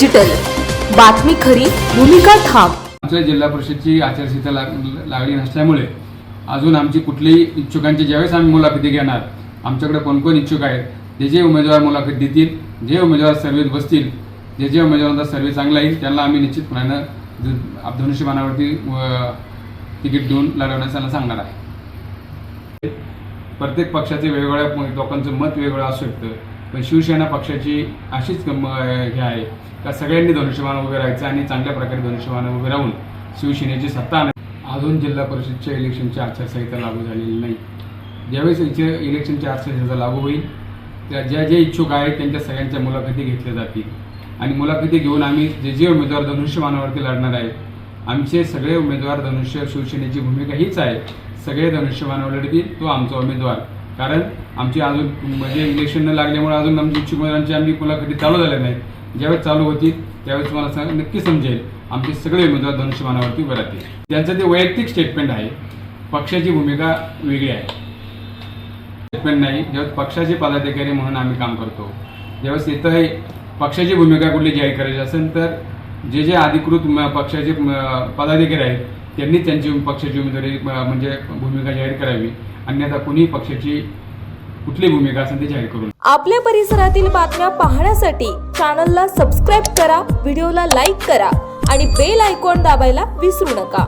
Digital बातमी खरी भूमिका ठाम. आमच्या जिल्हा परिषदची आचारसंहिता लाग- लागली नसल्यामुळे अजून आमची कुठलीही इच्छुकांची ज्यावेळेस आम्ही मुलाखती घेणार आमच्याकडे कोण कोण इच्छुक आहेत जे जे उमेदवार मुलाखत देतील जे उमेदवार सर्वेत बसतील जे जे उमेदवारांचा सर्वे चांगला येईल त्यांना आम्ही निश्चितपणानं ज- धनुष्यबाणावरती तिकीट देऊन लढवण्यास त्यांना सांगणार आहे. प्रत्येक पक्षाचे वेगवेगळ्या लोकांचं मत वेगळं असू शकतं. पण शिवसेना पक्षाची अशीच गम- हे आहे का सगळ्यांनी धनुष्यबाण उभे राहायचं आणि चांगल्या प्रकारे धनुष्यबाण उभे राहून शिवसेनेची सत्ता आणायची अजून जिल्हा परिषदच्या इलेक्शनची आचारसंहिता लागू झालेली नाही. ज्यावेळेस इथे इलेक्शनची आचारसंहिता लागू होईल त्या ज्या जे इच्छुक आहेत त्यांच्या सगळ्यांच्या मुलाखती घेतल्या जातील. आणि मुलाखती घेऊन आम्ही जे जे उमेदवार धनुष्यबाणावरती लढणार आहेत आमचे सगळे उमेदवार धनुष्य शिवसेनेची भूमिका हीच आहे. सगळे धनुष्यबाणावर लढतील तो आमचा उमेदवार. कारण आमची अजून म्हणजे इलेक्शन न लागल्यामुळे अजून आमची इच्छुक उमेदवारांची आम्ही मुलाखती चालू झाल्या नाहीत ज्यावेळेस चालू होती त्यावेळेस तुम्हाला सांग नक्की समजेल. आमचे सगळे उमेदवार धनुष्यबाणावरती उभे राहतील. त्यांचं ते वैयक्तिक स्टेटमेंट आहे. पक्षाची भूमिका वेगळी आहे. स्टेटमेंट नाही. ज्यावेळेस पक्षाचे पदाधिकारी म्हणून आम्ही काम करतो. ज्यावेळेस इथं हे पक्षाची भूमिका कुठली जाहीर करायची असेल तर जे जे अधिकृत पक्षाचे पदाधिकारी आहेत त्यांनी त्यांची पक्षाची उमेदवारी म्हणजे भूमिका जाहीर करावी. अन्यथा कोणीही पक्षाची कुठली भूमिका असेल ती जाहीर करू आपल्या परिसरातील बातम्या पाहण्यासाठी चॅनलला सबस्क्राईब करा व्हिडिओला लाईक करा आणि बेल आयकॉन दाबायला विसरू नका.